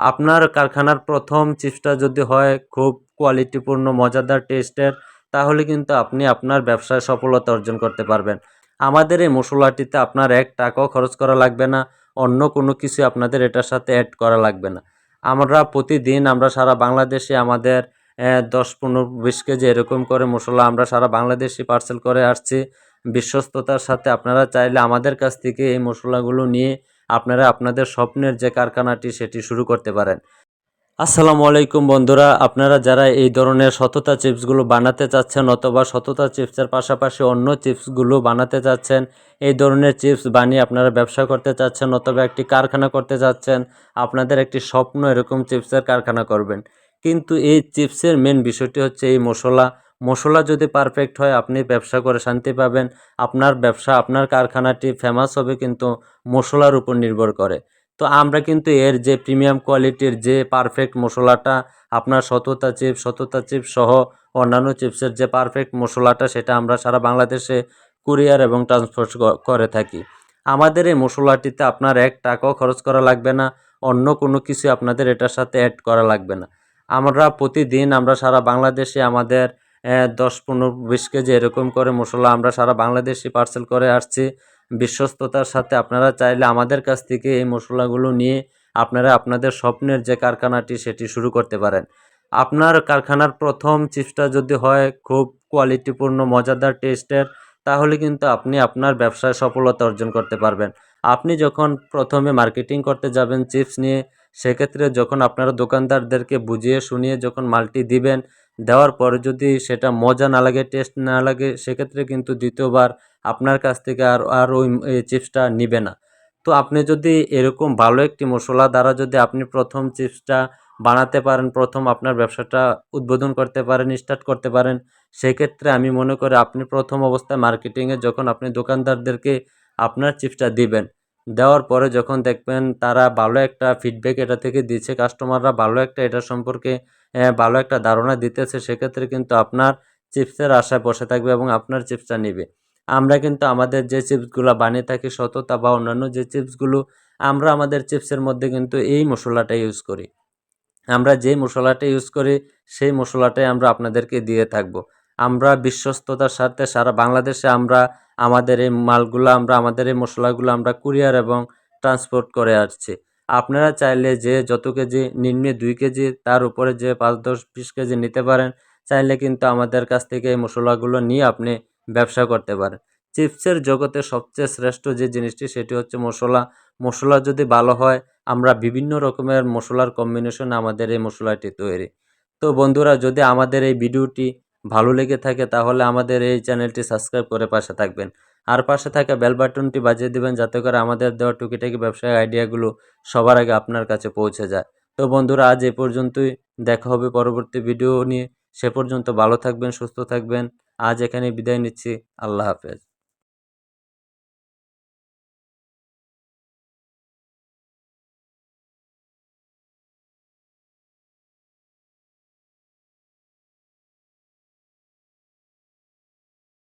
আপনার কারখানার প্রথম চিপসটা যদি হয় খুব কোয়ালিটিপূর্ণ মজাদার টেস্টের তাহলে কিন্তু আপনি আপনার ব্যবসায় সফলতা অর্জন করতে পারবেন। আমাদের এই মশলাটিতে আপনার এক টাকাও খরচ করা লাগবে না, অন্য কোনো কিছু আপনাদের এটার সাথে অ্যাড করা লাগবে না। আমরা প্রতিদিন, আমরা সারা বাংলাদেশে আমাদের দশ, পনেরো, বিশ কেজি এরকম করে মশলা আমরা সারা বাংলাদেশে পার্সেল করে আসছি। বিশ্বস্ততার সাথে আপনারা চাইলে আমাদের কাছ থেকে এই মশলাগুলো নিয়ে আপনারা আপনাদের স্বপ্নের যে কারখানাটি সেটি শুরু করতে পারেন। আসসালামু আলাইকুম বন্ধুরা, আপনারা যারা এই ধরনের সততা চিপসগুলো বানাতে চাচ্ছেন অথবা সততা চিপসের পাশাপাশি অন্য চিপসগুলো বানাতে চাচ্ছেন, এই ধরনের চিপস বানিয়ে আপনারা ব্যবসা করতে চাচ্ছেন অথবা একটি কারখানা করতে চাচ্ছেন, আপনাদের একটি স্বপ্ন এরকম চিপসের কারখানা করবেন। কিন্তু এই চিপসের মেন বিষয়টি হচ্ছে এই মশলা। মশলা যদি পারফেক্ট হয়, আপনি ব্যবসা করে শান্তি পাবেন। আপনার ব্যবসা, আপনার কারখানাটি ফেমাস হবে কিন্তু মশলার উপর নির্ভর করে। তো আমরা কিন্তু এর যে প্রিমিয়াম কোয়ালিটির যে পারফেক্ট মশলাটা, আপনার সততা চিপস সততা চিপস সহ অন্যান্য চিপসের যে পারফেক্ট মশলাটা, সেটা আমরা সারা বাংলাদেশে কুরিয়ার এবং ট্রান্সপোর্ট করে থাকি। আমাদের এই মশলাটিতে আপনার এক টাকাও খরচ করা লাগবে না, অন্য কোনো কিছু আপনাদের এটার সাথে অ্যাড করা লাগবে না। আমরা প্রতিদিন, আমরা সারা বাংলাদেশে আমাদের দশ পনেরো বিশ কেজি এরকম করে মশলা আমরা সারা বাংলাদেশে পার্সেল করে আসছি। বিশ্বস্ততার সাথে আপনারা চাইলে আমাদের কাছ থেকে এই মশলাগুলো নিয়ে আপনারা আপনাদের স্বপ্নের যে কারখানাটি সেটি শুরু করতে পারেন। আপনার কারখানার প্রথম চিপসটা যদি হয় খুব কোয়ালিটিপূর্ণ মজাদার টেস্টের তাহলে কিন্তু আপনি আপনার ব্যবসায় সফলতা অর্জন করতে পারবেন। আপনি যখন প্রথমে মার্কেটিং করতে যাবেন, চিপস নিয়ে সেক্ষেত্রে যখন আপনারা দোকানদারদেরকে বুঝিয়ে শুনিয়ে যখন মালটি দিবেন, দেওয়ার পরে যদি সেটা মজা না লাগে, টেস্ট না লাগে, সেক্ষেত্রে কিন্তু দ্বিতীয়বার আপনার কাছ থেকে আর আর ওই চিপসটা নিবে না। তো আপনি যদি এরকম ভালো একটি মশলা দ্বারা যদি আপনি প্রথম চিপসটা বানাতে পারেন, প্রথম আপনার ব্যবসাটা উদ্বোধন করতে পারেন স্টার্ট করতে পারেন, সেক্ষেত্রে আমি মনে করি আপনি প্রথম অবস্থায় মার্কেটিংয়ে যখন আপনি দোকানদারদেরকে আপনার চিপসটা দিবেন দেওয়ার পরে যখন দেখবেন তারা ভালো একটা ফিডব্যাক এটা থেকে দিচ্ছে কাস্টমাররা ভালো একটা এটা সম্পর্কে ভালো একটা ধারণা দিতেছে, সেক্ষেত্রে কিন্তু আপনার চিপসের আশায় বসে থাকবে এবং আপনার চিপসটা নিবে। আমরা কিন্তু আমাদের যে চিপসগুলো বানিয়ে থাকি, সততা বা অন্যান্য যে চিপসগুলো, আমরা আমাদের চিপসের মধ্যে কিন্তু এই মশলাটা ইউজ করি। আমরা যে মশলাটা ইউজ করি, সেই মশলাটাই আমরা আপনাদেরকে দিয়ে থাকব। আমরা বিশ্বস্ততার সাথে সারা বাংলাদেশে আমরা আমাদের এই মালগুলো, আমরা আমাদের এই মশলাগুলো আমরা কুরিয়ার এবং ট্রান্সপোর্ট করে আসছি। আপনারা চাইলে যে যত কেজি নিম্নে দুই কেজি, তার উপরে যে পাঁচ দশ বিশ কেজি নিতে পারেন, চাইলে কিন্তু আমাদের কাছ থেকে এই মশলাগুলো নিয়ে আপনি ব্যবসা করতে পারেন। চিপসের জগতে সবচেয়ে শ্রেষ্ঠ যে জিনিসটি, সেটি হচ্ছে মশলা। মশলা যদি ভালো হয়, আমরা বিভিন্ন রকমের মশলার কম্বিনেশন আমাদের এই মশলাটি তৈরি। তো বন্ধুরা, যদি আমাদের এই ভিডিওটি ভালো লেগে থাকে তাহলে আমাদের এই চ্যানেলটি সাবস্ক্রাইব করে পাশে থাকবেন। আর পাশে থাকা বেল বাটনটি বাজিয়ে দেবেন যাতে করে আমাদের দেওয়া টুকিটাকি ব্যবসায়িক আইডিয়াগুলো সবার আগে আপনার কাছে পৌঁছে যায়। তো বন্ধুরা, আজ এ পর্যন্তই। দেখা হবে পরবর্তী ভিডিও নিয়ে। সে পর্যন্ত ভালো থাকবেন, সুস্থ থাকবেন। আজ এখানে বিদায় নিচ্ছি। আল্লাহ হাফেজ।